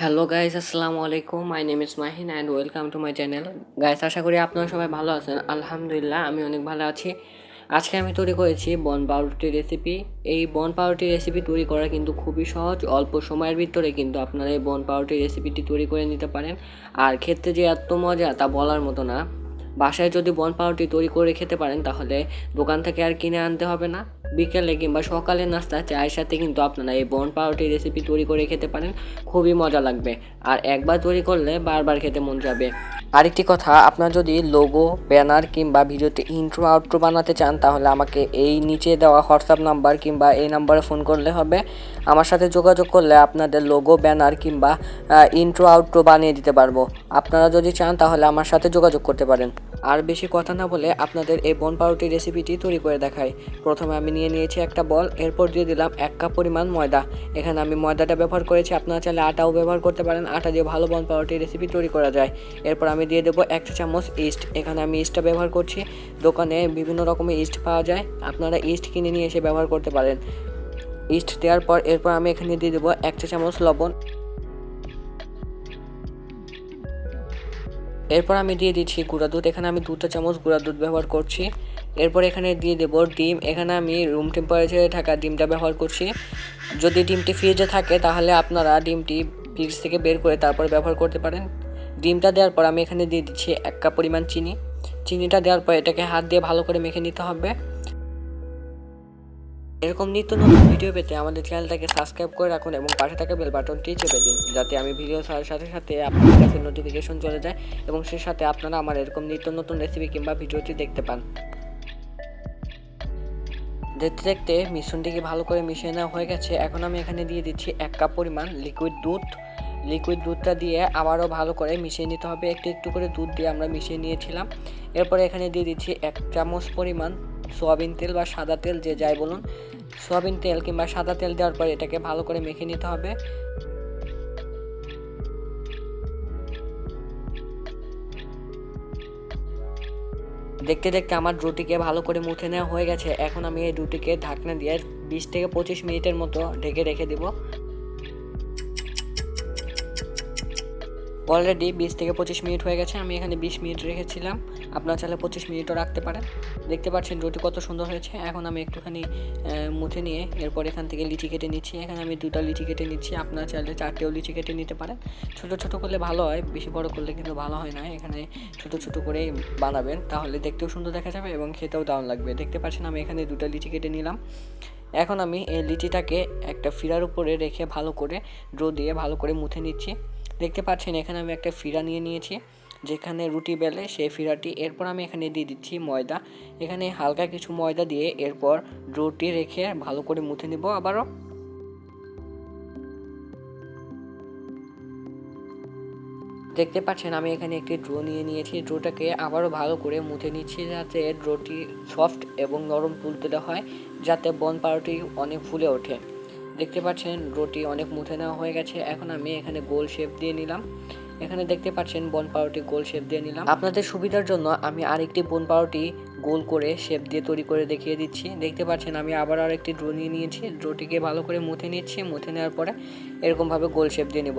Hello guys আসসালামু আলাইকুম my name is Mahin and welcome to my channel guys আশা করি আপনারা সবাই ভালো আছেন। আলহামদুলিল্লাহ, আমি অনেক ভালো আছি। আজকে আমি তৈরি করেছি বন পাউরুটির রেসিপি এই বন পাউরুটির রেসিপি তৈরি করা কিন্তু খুবই সহজ। অল্প সময়ের ভিতরে কিন্তু আপনারা এই বন পাউরুটির রেসিপিটি তৈরি করে নিতে পারেন। আর খেতে যে এত মজা, তা বলার মতো না। বাসায় যদি বন পাউরুটি তৈরি করে খেতে পারেন, তাহলে দোকান থেকে আর কিনে আনতে হবে না। বিকেলে কিংবা সকালে নাস্তা চায়ের সাথে কিন্তু আপনারা এই বন পাউরুটি রেসিপি তৈরি করে খেতে পারেন, খুবই মজা লাগবে। আর একবার তৈরি করলে বারবার খেতে মন যাবে। আরেকটি কথা, আপনার যদি লোগো ব্যানার কিংবা ভিডিওতে ইন্ট্রো আউট্রো বানাতে চান, তাহলে আমাকে এই নিচে দেওয়া হোয়াটসঅ্যাপ নাম্বার কিংবা এই নাম্বারে ফোন করলে হবে। আমার সাথে যোগাযোগ করলে আপনাদের লোগো ব্যানার কিংবা ইন্ট্রো আউট্রো বানিয়ে দিতে পারব। আপনারা যদি চান, তাহলে আমার সাথে যোগাযোগ করতে পারেন। আর বেশি কথা না বলে আপনাদের এই বন পাউরুটি রেসিপিটি তৈরি করে দেখাই। প্রথমে আমি নিয়ে নিয়েছি একটা বল, এরপর দিয়ে দিলাম এক কাপ পরিমাণ ময়দা। এখানে আমি ময়দাটা ব্যবহার করেছি, আপনারা চাইলে আটাও ব্যবহার করতে পারেন, আটা দিয়ে ভালো বন পাউরুটি রেসিপি তৈরি করা যায়। এরপর আমি দিয়ে দেবো এক চামচ ইস্ট এখানে আমি ইস্টটা ব্যবহার করছি, দোকানে বিভিন্ন রকমের ইস্ট পাওয়া যায়, আপনারা ইস্ট কিনে নিয়ে এসে ব্যবহার করতে পারেন। ইস্ট দেওয়ার পর এরপর আমি এখানে দিয়ে দেবো এক চা চামচ লবণ। এরপর আমি দিয়ে দিচ্ছি গুঁড়া দুধ। এখানে আমি দুটা চামচ গুঁড়া দুধ ব্যবহার করছি। এরপর এখানে দিয়ে দেবো ডিম। এখানে আমি রুম টেম্পারেচারে থাকা ডিমটা ব্যবহার করছি। যদি ডিমটি ফ্রিজে থাকে, তাহলে আপনারা ডিমটি ফ্রিজ থেকে বের করে তারপর ব্যবহার করতে পারেন। ডিমটা দেওয়ার পর আমি এখানে দিয়ে দিচ্ছি এক কাপ পরিমাণ চিনি। চিনিটা দেওয়ার পর এটাকে হাত দিয়ে ভালো করে মেখে নিতে হবে। এরকম নিত্য নতুন ভিডিও পেতে আমাদের চ্যানেলটাকে সাবস্ক্রাইব করে রাখুন এবং পাশে থাকা বেল বাটনটি চেপে দিন, যাতে আমি ভিডিও ছাড়ার সাথে সাথে আপনার কাছে নোটিফিকেশন চলে যায় এবং সেই সাথে আপনারা আমার এরকম নিত্য নতুন রেসিপি কিংবা ভিডিওটি দেখতে পান। দেখতে দেখতে মিশ্রণটিকে ভালো করে মিশিয়ে নেওয়া হয়ে গেছে। এখন আমি এখানে দিয়ে দিচ্ছি এক কাপ পরিমাণ লিকুইড দুধ। লিকুইড দুধটা দিয়ে আবারও ভালো করে মিশিয়ে নিতে হবে। একটু একটু করে দুধ দিয়ে আমরা মিশিয়ে নিয়েছিলাম। এরপরে এখানে দিয়ে দিচ্ছি এক চামচ পরিমাণ সোয়াবিন তেল বা সাদা তেল যে যাই বলুন, সোয়াবিন তেল কিংবা সাদা তেল দেওয়ার পর এটাকে ভালো করে মেখে নিতে হবে। দেখতে দেখতে আমার রুটিকে ভালো করে মুছে নেওয়া হয়ে গেছে। এখন আমি এই রুটিকে ঢাকনা দিয়ে বিশ থেকে পঁচিশ মিনিটের মতো ঢেকে রেখে দেবো। অলরেডি বিশ থেকে পঁচিশ মিনিট হয়ে গেছে। আমি এখানে বিশ মিনিট রেখেছিলাম। আপনার চাইলে পঁচিশ মিনিটও রাখতে পারেন। দেখতে পাচ্ছেন রুটি কত সুন্দর হয়েছে। এখন আমি একটুখানি মুছে নিয়ে এরপর এখান থেকে লিচি কেটে নিচ্ছি। এখানে আমি দুটো লিচি কেটে নিচ্ছি। আপনারা চাইলে চারটেও লিচি কেটে নিতে পারেন। ছোটো ছোটো করলে ভালো হয়, বেশি বড় করলে কিন্তু ভালো হয় না। এখানে ছোটো ছোটো করেই বানাবেন, তাহলে দেখতেও সুন্দর দেখা যাবে এবং খেতেও দারুণ লাগবে। দেখতে পাচ্ছেন আমি এখানে দুটো লিচি কেটে নিলাম। এখন আমি এই লিচিটাকে একটা ফিরার উপরে রেখে ভালো করে ড্রো দিয়ে ভালো করে মুছে নিচ্ছি। দেখতে পাচ্ছেন এখানে আমি একটা ফিরা নিয়ে নিয়েছি। যেখানে রুটি বেলে সেই ফিরাটি। এরপর আমি এখানে দিয়ে দিচ্ছি ময়দা। এখানে হালকা কিছু ময়দা দিয়ে এরপর রুটি রেখে ভালো করে মুছে নিব আবারও। দেখতে পাচ্ছেন আমি এখানে একটি ড্রো নিয়ে নিয়েছি। ড্রোটাকে আবারও ভালো করে মুছে নিচ্ছি যাতে ড্রোটি সফট এবং নরম তুলতুলে হয়, যাতে বন পাউরুটি অনেক ফুলে ওঠে। দেখতে পাচ্ছেন রুটি অনেক মুছে নেওয়া হয়ে গেছে। এখন আমি এখানে গোল শেপ দিয়ে নিলাম। এখানে দেখতে পাচ্ছেন বন পাউরুটি গোল শেপ দিয়ে নিলাম। আপনাদের সুবিধার জন্য আমি আরেকটি বন পাউরুটি গোল করে শেপ দিয়ে তৈরি করে দেখিয়ে দিচ্ছি। দেখতে পাচ্ছেন আমি আবার আরেকটি ড্রো নিয়ে নিয়েছি। ড্রোটিকে ভালো করে মুথে নিচ্ছি। মুথে নেওয়ার পরে এরকমভাবে গোল শেপ দিয়ে নেব।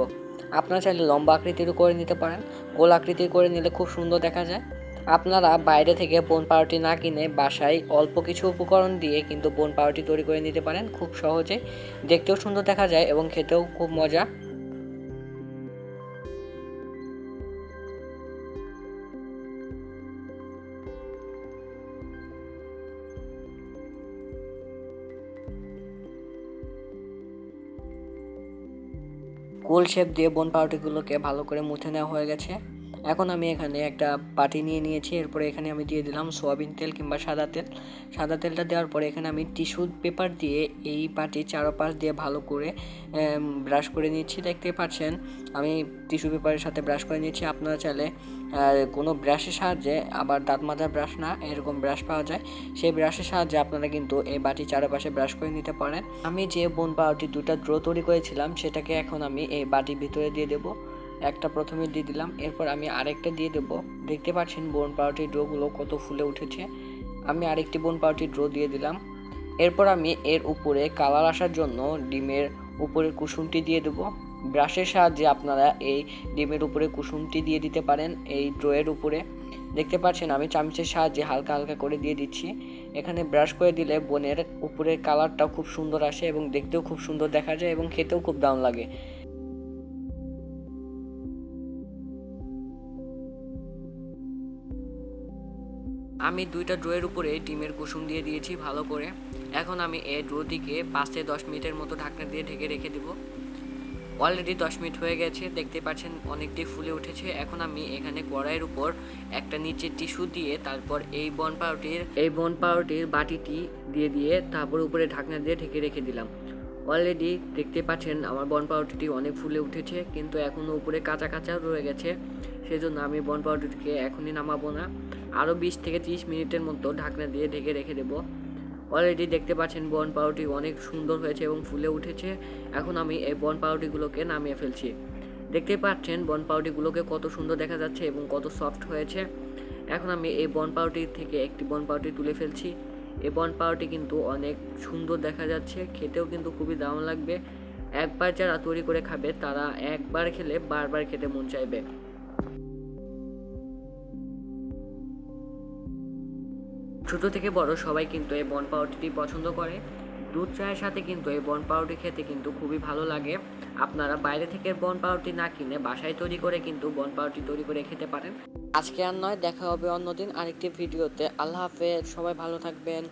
আপনারা চাইলে লম্বা আকৃতিরও করে নিতে পারেন। গোল আকৃতির করে নিলে খুব সুন্দর দেখা যায়। আপনারা বাইরে থেকে বোন পাউরুটি না কিনে বাসায় অল্প কিছু উপকরণ দিয়ে কিন্তু বোন পাউরুটি তৈরি করে নিতে পারেন। খুব সহজে। দেখতেও সুন্দর দেখা যায় এবং খেতেও খুব মজা। গোল শেপ দিয়ে বোন পাউরুটিগুলোকে ভালো করে মুছে নেওয়া হয়ে গেছে। এখন আমি এখানে একটা বাটি নিয়ে নিয়েছি। এরপরে এখানে আমি দিয়ে দিলাম সোয়াবিন তেল কিংবা সাদা তেল। সাদা তেলটা দেওয়ার পরে এখানে আমি টিস্যু পেপার দিয়ে এই বাটি চারোপাশ দিয়ে ভালো করে ব্রাশ করে নিচ্ছি। দেখতে পাচ্ছেন, আমি টিস্যু পেপারের সাথে ব্রাশ করে নিচ্ছি। আপনারা চাইলে কোনো ব্রাশের সাহায্যে, আবার দাঁত মাজার ব্রাশ না, এরকম ব্রাশ পাওয়া যায়। সেই ব্রাশের সাহায্যে আপনারা কিন্তু এই বাটি চারপাশে ব্রাশ করে নিতে পারেন। আমি যে বোন পাউটি দুটা ড্র তৈরি করেছিলাম, সেটাকে এখন আমি এই বাটির ভিতরে দিয়ে দেবো। একটা প্রথমে দিয়ে দিলাম, এরপর আমি আরেকটা দিয়ে দেব। দেখতে পাচ্ছেন বোন পাউরুটির ড্রোগুলো কত ফুলে উঠেছে। আমি আরেকটি বোন পাউরুটির ড্রো দিয়ে দিলাম। এরপর আমি এর উপরে কালার আসার জন্য ডিমের উপরে কুসুমটি দিয়ে দেবো। ব্রাশের সাহায্যে আপনারা এই ডিমের উপরে কুসুমটি দিয়ে দিতে পারেন এই ড্রয়ের উপরে। দেখতে পাচ্ছেন আমি চামচের সাহায্যে হালকা হালকা করে দিয়ে দিচ্ছি। এখানে ব্রাশ করে দিলে বোনের উপরের কালারটাও খুব সুন্দর আসে এবং দেখতেও খুব সুন্দর দেখা যায় এবং খেতেও খুব দাম লাগে। আমি দুইটা ড্রয়ের উপরে ডিমের কুসুম দিয়ে দিয়েছি ভালো করে। এখন আমি এই ড্রোটিকে পাঁচ থেকে দশ মিনিটের মতো ঢাকনা দিয়ে ঢেকে রেখে দেবো। অলরেডি দশ মিনিট হয়ে গেছে, দেখতে পাচ্ছেন অনেকটি ফুলে উঠেছে। এখন আমি এখানে কড়াইয়ের উপর একটা নিচে টিস্যু দিয়ে তারপর এই বন পাউটির, এই বন পাউটির বাটিটি দিয়ে দিয়ে তারপর উপরে ঢাকনা দিয়ে ঢেকে রেখে দিলাম। অলরেডি দেখতে পাচ্ছেন আমার বন পাউডারটি অনেক ফুলে উঠেছে, কিন্তু এখনও উপরে কাঁচা কাঁচা রয়ে গেছে। সেজন্য আমি বন পাউডারটিকে এখনই নামাবো না। আরও বিশ থেকে তিরিশ মিনিটের মতো ঢাকনা দিয়ে ঢেকে রেখে দেবো। অলরেডি দেখতে পাচ্ছেন বন পাউরুটি অনেক সুন্দর হয়েছে এবং ফুলে উঠেছে। এখন আমি এই বন পাউরুটিগুলোকে নামিয়ে ফেলছি। দেখতে পাচ্ছেন বন পাউরুটিগুলোকে কত সুন্দর দেখা যাচ্ছে এবং কত সফট হয়েছে। এখন আমি এই বন পাউরুটি থেকে একটি বন পাউরুটি তুলে ফেলছি। এই বন পাউরুটি কিন্তু অনেক সুন্দর দেখা যাচ্ছে, খেতেও কিন্তু খুবই দাম লাগবে। একবার যারা তৈরি করে খাবে, তারা একবার খেলে বারবার খেতে মন চাইবে। ছোট থেকে বড় সবাই কিন্তু এই বন পাউরুটিটি পছন্দ করে। দুধ চায়ের সাথে কিন্তু এই বন পাউরুটি খেতে কিন্তু খুবই ভালো লাগে। আপনারা বাইরে থেকে বন পাউরুটি না কিনে বাসায় তৈরি করে কিন্তু বন পাউরুটি তৈরি করে খেতে পারেন। আজকে আর নয়, দেখা হবে অন্যদিন আরেকটি ভিডিওতে। আল্লাহ হাফেজ, সবাই ভালো থাকবেন।